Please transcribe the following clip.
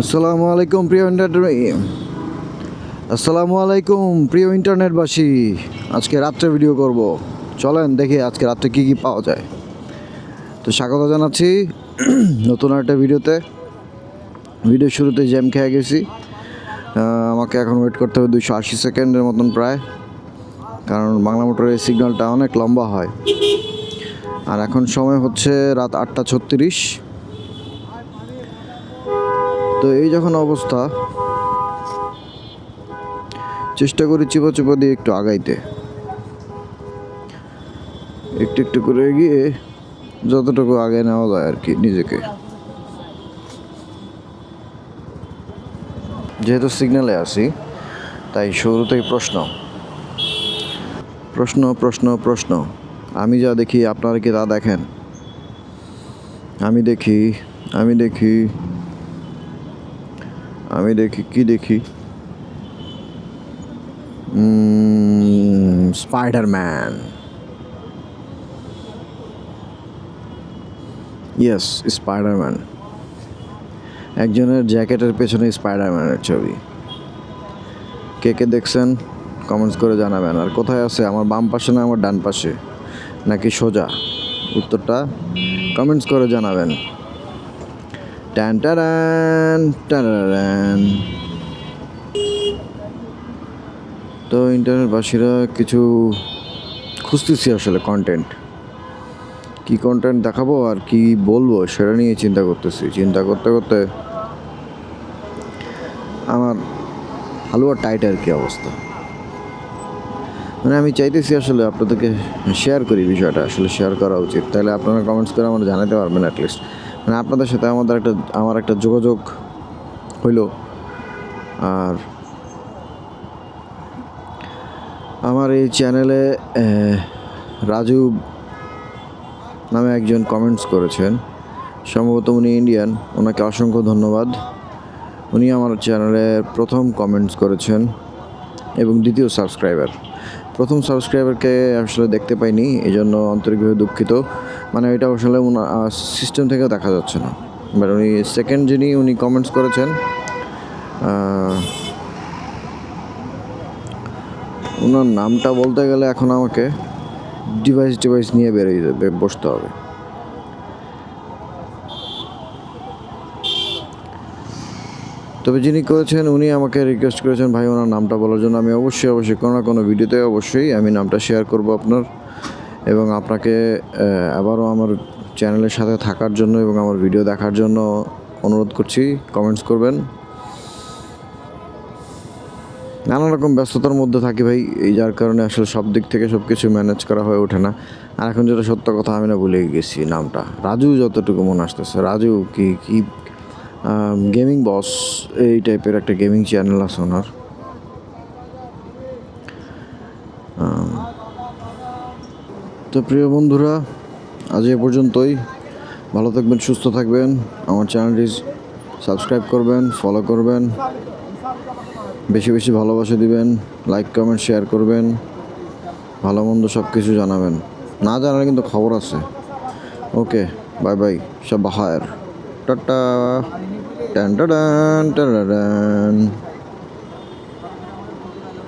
আসসালামু আলাইকুম প্রিয় ইন্টারনেট আসসালামু আলাইকুম প্রিয় ইন্টারনেটবাসী। আজকে রাত্রে ভিডিও করব। চলেন দেখি আজকে রাত্রে কি কি পাওয়া যায়। তো স্বাগত জানাচ্ছি নতুন একটা ভিডিওতে। ভিডিও শুরুতে জ্যাম খেয়ে গেছি। আমাকে এখন ওয়েট করতে হবে দুশো আশি সেকেন্ডের মতন প্রায়। কারণ বাংলা মোটরের সিগন্যালটা অনেক লম্বা হয়। আর এখন সময় হচ্ছে রাত আটটা ছত্রিশ। তো এই যখন অবস্থা, চেষ্টা করি চিপা চিপা দিয়ে একটু আগাইতে। একটু একটু করে গিয়ে যতটুকু আগে নেওয়া যায় আর কি নিজেকে। যেহেতু সিগন্যালে আছি, তাই শুরুতেই প্রশ্ন। প্রশ্ন প্রশ্ন প্রশ্ন। আমি যা দেখি, আপনারা কি তা দেখেন? আমি দেখি আমি দেখি। আমি দেখি, কি দেখি? স্পাইডারম্যান ইয়েস স্পাইডারম্যান একজনের জ্যাকেটের পেছনে স্পাইডারম্যানের ছবি। কে কে দেখছেন? কমেন্টস করে জানাবেন। আর কোথায় আছে? আমার বাম পাশে না আমার ডান পাশে? নাকি সোজা? উত্তরটা কমেন্টস করে জানাবেন। টান টারান টারান তো ইন্টারনেটবাসীরা কিছু খুঁজতেছি আসলে কন্টেন্ট কি কন্টেন্ট দেখাবো আর কি বলব সেটা নিয়ে চিন্তা করতেছি। চিন্তা করতে করতে আমার হালুয়া টাইট আর কি অবস্থা। মানে আমি চাইতেছি আসলে আপনাদেরকে শেয়ার করি বিষয়টা, আসলে শেয়ার করা উচিত। তাহলে আপনারা কমেন্টস করে আমার জানাতে পারবেন অ্যাটলিস্ট মানে আপনাদের সাথে আমাদের একটা, আমার একটা যোগাযোগ হইল। আর আমার এই চ্যানেলে রাজু নামে একজন কমেন্টস করেছেন। সম্ভবত উনি ইন্ডিয়ান ওনাকে অসংখ্য ধন্যবাদ। উনি আমার চ্যানেলে প্রথম কমেন্টস করেছেন এবং দ্বিতীয় সাবস্ক্রাইবার প্রথম সাবস্ক্রাইবারকে আসলে দেখতে পাইনি এই জন্য আন্তরিকভাবে দুঃখিত। মানে এটা আসলে সিস্টেম থেকে দেখা যাচ্ছে না। বাট উনি সেকেন্ড যিনি, উনি কমেন্টস করেছেন ওনার নামটা বলতে গেলে এখন আমাকে ডিভাইস ডিভাইস নিয়ে যাবে বসতে হবে। তবে যিনি করেছেন, উনি আমাকে রিকোয়েস্ট করেছেন, ভাই, ওনার নামটা বলার জন্য আমি অবশ্যই অবশ্যই কোনো না কোনো ভিডিওতে অবশ্যই আমি নামটা শেয়ার করব আপনার এবং আপনাকে আবারও আমার চ্যানেলের সাথে থাকার জন্য এবং আমার ভিডিও দেখার জন্য অনুরোধ করছি কমেন্টস করবেন। নানা রকম ব্যস্ততার মধ্যে থাকি ভাই, এই যার কারণে আসলে সব দিক থেকে সব কিছু ম্যানেজ করা হয়ে ওঠে না। আর এখন যেটা সত্য কথা, আমি না ভুলে গেছি নামটা। রাজু যতটুকু মনে আসতেছে, রাজু কি কি গেমিং বস, এই টাইপের একটা গেমিং চ্যানেল আছে ওনার। তো প্রিয় বন্ধুরা, আজ এ পর্যন্তই। ভালো থাকবেন, সুস্থ থাকবেন। আমার চ্যানেলটি সাবস্ক্রাইব করবেন ফলো করবেন। বেশি বেশি ভালোবাসা দিবেন লাইক কমেন্ট শেয়ার করবেন। ভালো মন্দ সব কিছু জানাবেন। না জানালে কিন্তু খবর আছে। ওকে বাই বাই সব বাহার। টাটা টান টান টান